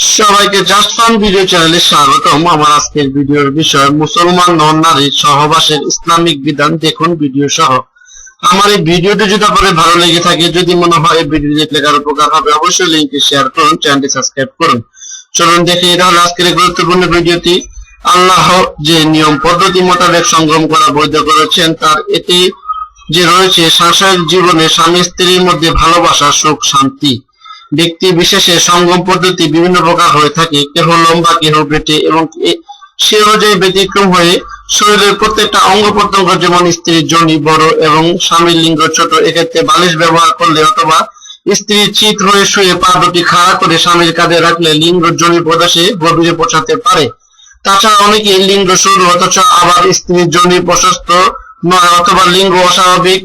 সবাইকে just fun video চ্যানেলে স্বাগতম। আমার আজকের ভিডিওর বিষয়, মুসলমান নন নারীর সহবাসের ইসলামিক বিধান। দেখুন ভিডিও সহ। আমার এই ভিডিওটি যদি আপনাদের ভালো লেগে থাকে, যদি মনে হয় এই ভিডিও দেখলে কারও উপকার হবে, অবশ্যই লিঙ্কটি শেয়ার করুন চ্যানেলটি সাবস্ক্রাইব করুন। চলুন দেখে এটা হলো আজকের গুরুত্বপূর্ণ ভিডিওটি। আল্লাহ যে নিয়ম, পদ্ধতি মোতাবেক সংগ্রাম করা বৈধ করেছেন, তার এটি যে রয়েছে, সাংসারিক জীবনে স্বামী স্ত্রীর মধ্যে ভালোবাসা, সুখ, শান্তি। ব্যক্তি বিশেষে সঙ্গম পদ্ধতি বিভিন্ন প্রকার হয়ে থাকে। কেহ লম্বা, কেহ বেটে এবং সে অনুযায়ী ব্যতিক্রম হয়ে শরীরের প্রত্যেকটা অঙ্গ প্রত্যঙ্গ যেমন স্ত্রীর জনি, বড় এবং স্বামীর লিঙ্গ ছোট, এক্ষেত্রে বালিশ ব্যবহার করলে অথবা স্ত্রীর চিত হয়ে শুয়ে পা দুটি খাড়া করে স্বামীর কাঁধে রাখলে লিঙ্গ জনি প্রদেশে গভীরে পৌঁছাতে পারে। তাছাড়া অনেকে লিঙ্গ সরু, অথচ আবার স্ত্রীর জনি প্রশস্ত নয়, অথবা লিঙ্গ অস্বাভাবিক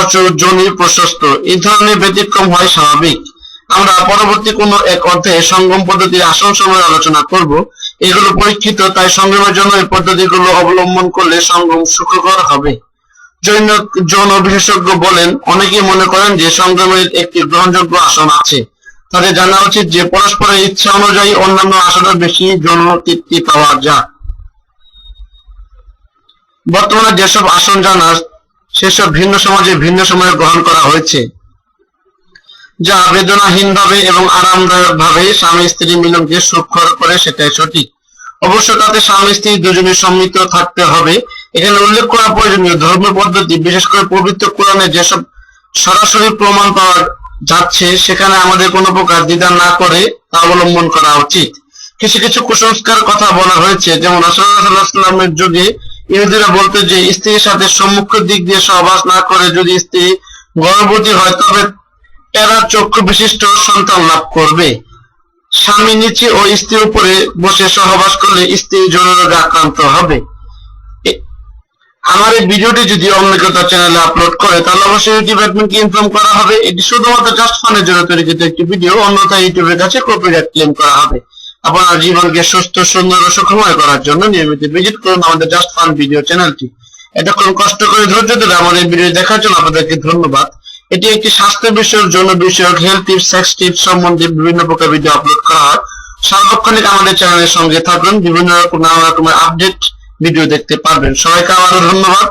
অচজনি প্রশস্ত। এই ধরনের ব্যতিক্রম হয় স্বাভাবিক। আমরা পরবর্তী কোনো এক অধ্যায়ে সঙ্গম পদ্ধতির আসন সময় আলোচনা করব। এগুলো পরীক্ষিত, তাই সংগমের জন্য এই পদ্ধতিগুলো অবলম্বন করলে সঙ্গম সুখকর হবে। জৈন যৌন বিশেষজ্ঞ বলেন, অনেকেই মনে করেন যে সংগমের একটি গ্রহণযোগ্য আসন আছে। তাদের জানা উচিত যে পরস্পরের ইচ্ছা অনুযায়ী অন্যান্য আসনের বেশি যৌন তৃপ্তি পাওয়া যায়। বর্তমানে যেসব আসন জানা সেসব ভিন্ন সমাজে ভিন্ন সময়ে গ্রহণ করা হয়েছে। যা বেদনাহীন ভাবে এবং আরামদায়ক ভাবে স্বামী স্ত্রী মিলনকে সুখকর করে সেটাই সঠিক। অবশ্য তাতে স্বামী স্ত্রী দুজনের সম্মিলিত থাকতে হবে। এখানে উল্লেখ করা প্রয়োজনীয় ধর্ম পদ্ধতি, বিশেষ করে পবিত্র কোরআনে যেসব সরাসরি প্রমাণ পাওয়া যাচ্ছে, সেখানে আমাদের কোনো প্রকার দ্বিধা না করে তা অবলম্বন করা উচিত। কিছু কিছু কুসংস্কার কথা বলা হয়েছে, যেমন রাসূলুল্লাহামের যুগে ইহুদিরা বলতো যে, স্ত্রীর সাথে সম্মুখ দিক দিয়ে সহবাস না করে যদি স্ত্রী গর্ভবতী হয়, তবে টেরা চক্ষু বিশিষ্ট সন্তান লাভ করবে। স্বামী নিচে ও স্ত্রীর উপরে বসে সহবাস করলে স্ত্রী যৌন রোগে আক্রান্ত হবে। আমার এই ভিডিওটি যদি অন্য চ্যানেলে আপলোড করে, তাহলে অবশ্যই ইউটিউব ইনফর্ম করা হবে। এটি শুধুমাত্র জাস্ট ফানের জন্য তৈরিকৃত একটি ভিডিও অন্যথায় ইউটিউবের কাছে কপিরাইট ক্লেম করা হবে। আপনার জীবনকে সুস্থ, সুন্দর ও সুখময় করার জন্য নিয়মিত ভিজিট করুন আমাদের জাস্ট ফান ভিডিও চ্যানেলটি এতক্ষণ কষ্ট করে ধৈর্য ধরে আমাদের ভিডিও দেখার জন্য আপনাদেরকে ধন্যবাদ। এটি একটি স্বাস্থ্য বিষয়ক জন্য বিষয়ক হেলথ টিপস সেক্স টিপস সম্বন্ধে বিভিন্ন প্রকার ভিডিও আপলোড করা হয়। সার্বক্ষণিক আমাদের চ্যানেলের সঙ্গে থাকুন, বিভিন্ন রকম নানা রকমের আপডেট ভিডিও দেখতে পারবেন। সবাইকে আবারও ধন্যবাদ।